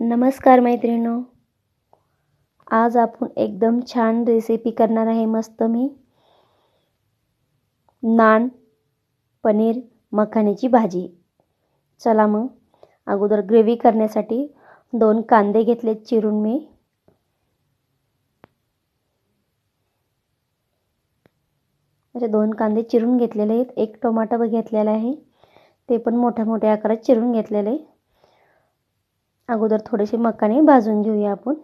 नमस्कार मैत्रिणो आज आपण एकदम छान रेसिपी करणार आहे मस्त मी. नान पनीर मखाण्याची भाजी. चला मग अगोदर ग्रेव्ही करण्यासाठी दोन कांदे घेतलेत चिरून मी. असे दोन कांदे चिरून घेतलेले आहेत. एक टोमॅटो घेतलेला आहे. ते पण मोठ्या मोठ्या आकारात चिरून घेतलेले. अगोदर थोडेसे मकाने भाजून घेऊया आपण.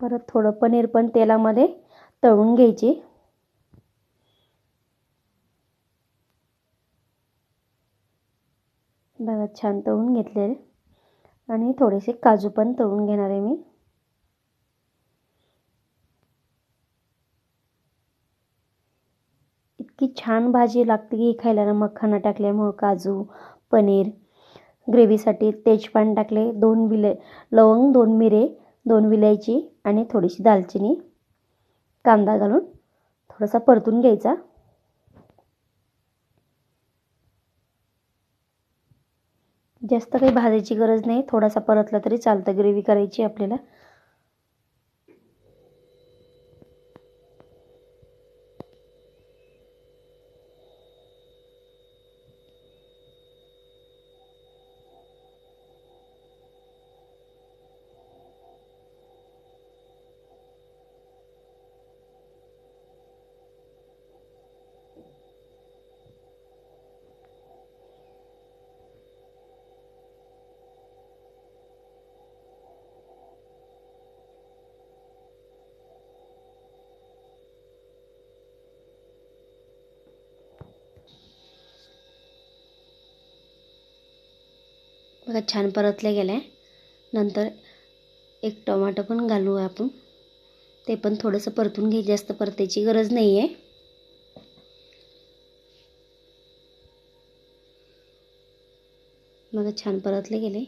परत थोडं पनीर पण तेलामध्ये तळून घ्यायचे. बघा छान तळून घेतलेले. आणि थोडेसे काजू पण तळून घेणार आहे मी. इतकी छान भाजी लागते की खायला ना मखाना टाकल्यामुळं काजू पनीर ग्रेव्हीसाठी तेजपान टाकले दोन विले लवंग दोन मिरे दोन विलायची आणि थोडीशी दालचिनी. कांदा घालून थोडासा परतून घ्यायचा. जास्त काही भाजायची गरज नाही थोडासा परतला तरी चालतं ग्रेव्ही करायची आपल्याला. बघा छान परतले गेले. नंतर एक टोमॅटो पण घालू आपण. ते पण थोडंसं परतून घे जास्त परतायची गरज नाही आहे बघा छान परतले गेले.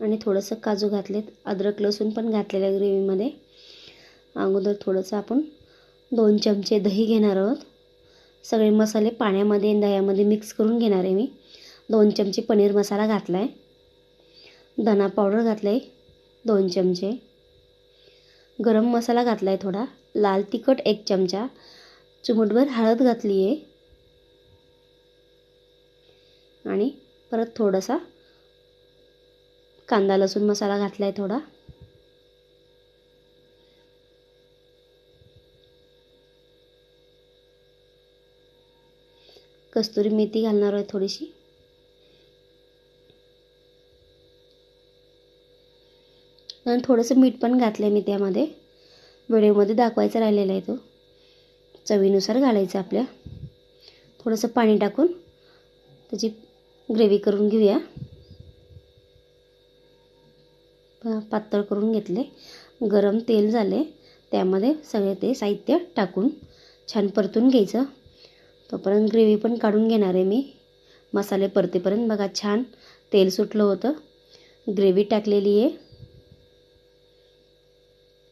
आणि थोडंसं काजू घातलेत. अद्रक लसूण पण घातलेलं ग्रेव्हीमध्ये अगोदर थोडंसं आपण दोन चमचे दही घेणार आहोत. सगळे मसाले पाण्यामध्ये दह्यामध्ये मिक्स करून घेणार आहे मी. दोन चमचे पनीर मसाला घातला आहे धना पावडर घातला आहे दोन चमचे. गरम मसाला घातला आहे थोडा. लाल तिखट एक चमचा. चिमटभर हळद घातली आहे आणि परत थोडासा कांदा लसूण मसाला घातला आहे थोडा. कस्तुरी मेथी घालणार आहे थोडीशी. आणि थोडंसं मीठ पण घातलं आहे मी त्यामध्ये. व्हिडिओमध्ये दाखवायचा राहिलेला आहे तो. चवीनुसार घालायचा आपल्या. थोडंसं पाणी टाकून त्याची ग्रेव्ही करून घेऊया. पातळ करून घेतले. गरम तेल झाले त्यामध्ये सगळे ते साहित्य टाकून छान परतून घ्यायचं. तोपर्यंत ग्रेव्ही पण काढून घेणार आहे मी. मसाले परतेपर्यंत बघा छान तेल सुटलं होतं. ग्रेव्ही टाकलेली आहे.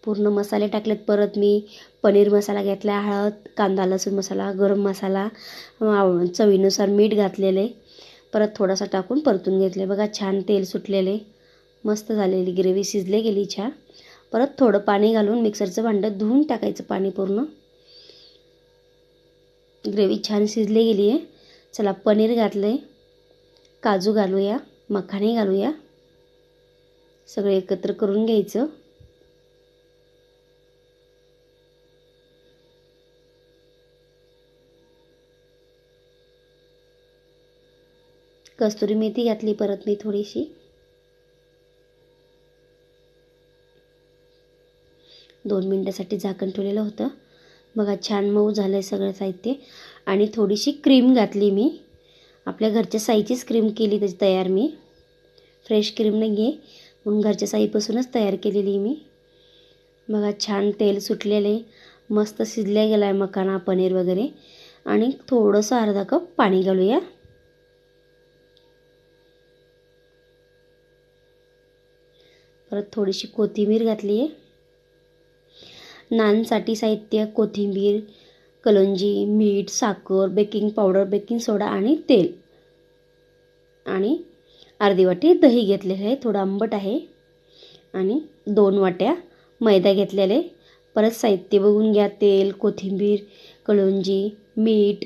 पूर्ण मसाले टाकलेत परत मी. पनीर मसाला घेतला हळद कांदा लसूण मसाला गरम मसाला चवीनुसार मीठ घातलेले परत थोडासा टाकून परतून घेतले बघा छान तेल सुटलेले मस्त झालेली ग्रेव्ही शिजले गेली छान. परत थोडं पाणी घालून मिक्सरचं भांडं धुवून टाकायचं पाणी पूर्ण. ग्रेव्ही छान शिजली गेली आहे. चला पनीर घातलं आहे काजू घालूया मखाने घालूया. सगळे एकत्र करून घ्यायचं. कस्तुरी मेथी घातली परत मी थोडीशी. दोन मिनटासाठी झाकण ठेवलेलं होतं. बघा छान मऊ झालं आहे सगळं साहित्य. आणि थोडीशी क्रीम घातली मी. आपल्या घरच्या साईचीच क्रीम केली त्याची तयार मी. फ्रेश क्रीम नाही आहे म्हणून घरच्या साईपासूनच तयार केलेली मी. बघा छान तेल सुटलेलं आहे. मस्त शिजल्या गेला आहे मखाना पनीर वगैरे. आणि थोडंसं अर्धा कप पाणी घालूया. परत थोडीशी कोथिंबीर घातली आहे नानसाठी साहित्य कोथिंबीर कलंजी मीठ साखर बेकिंग पावडर बेकिंग सोडा आणि तेल. आणि अर्धी वाटी दही घेतलेले आहे थोडं आंबट आहे. आणि दोन वाट्या मैदा घेतलेले परत साहित्य बघून घ्या तेल कोथिंबीर कलंजी मीठ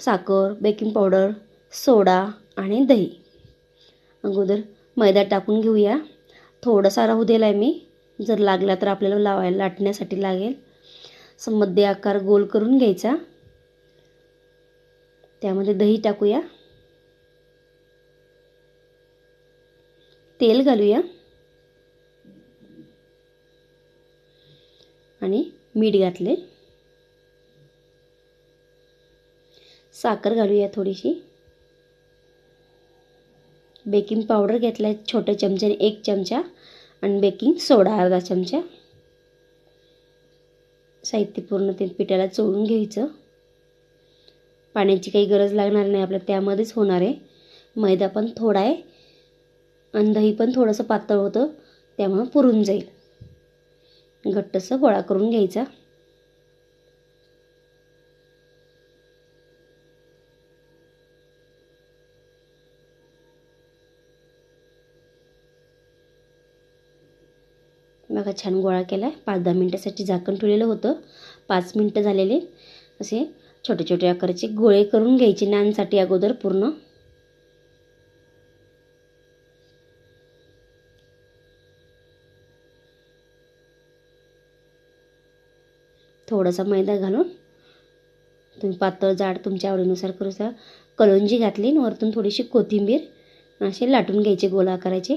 साखर बेकिंग पावडर सोडा आणि दही. अगोदर मैदा टाकून घेऊया. थोडासा राहू दिला आहे मी. जर लागला तर आपल्याला लावायला लाटण्यासाठी लागेल. असं मध्य आकार गोल करून घ्यायचा. त्यामध्ये दही टाकूया. तेल घालूया. आणि मीठ घातले. साखर घालूया थोडीशी. बेकिंग पावडर घेतला आहे छोट्या चमच्याने एक चमचा. आणि बेकिंग सोडा अर्धा चमचा. साहित्य पूर्ण ते पिठाला चोळून घ्यायचं. पाण्याची काही गरज लागणार नाही आपल्या त्यामध्येच होणार आहे. मैदा पण थोडा आहे आणि दही पण थोडंसं पातळ होतं त्यामुळं पुरून जाईल. घट्टसं गोळा करून घ्यायचा. बघा छान गोळा केला आहे पाच दहा मिनटासाठी झाकण ठेवलेलं होतं. पाच मिनटं झालेले. असे छोटे छोटे आकाराचे गोळे करून घ्यायचे नानसाठी अगोदर पूर्ण. थोडासा मैदा घालून तुम्ही पातळ जाड तुमच्या आवडीनुसार करू शकता. कलंजी घातली आणि वरतून थोडीशी कोथिंबीर असे लाटून घ्यायचे गोला करायचे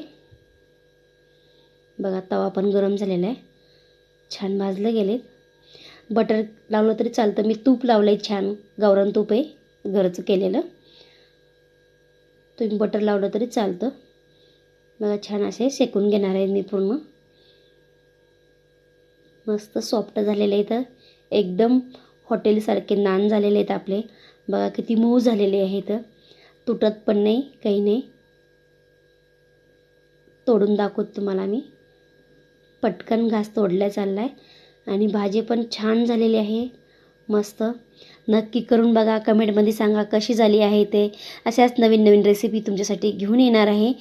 बघा तवा पण गरम झालेला आहे. छान भाजलं गेले बटर लावलं तरी चालतं. मी तूप लावलं आहे छान. गावरान तूप आहे घरचं केलेलं. तुम्ही बटर लावलं तरी चालतं. बघा छान असे शेकून घेणार आहे मी पूर्ण. मस्त सॉफ्ट झालेलं आहे तर एकदम हॉटेलसारखे नान झालेले आहेत आपले. बघा किती मऊ झालेले आहेत. तुटत पण नाही काही नाही. तोडून दाखवत तुम्हाला मी. पटकन घास तोडल्या चालला आहे आणि भाजी पण छान झालेली आहे. मस्त. नक्की करून बघा. कमेंटमध्ये सांगा कशी झाली आहे ते. अशाच नवीन नवीन रेसिपी तुमच्यासाठी घेऊन येणार आहे.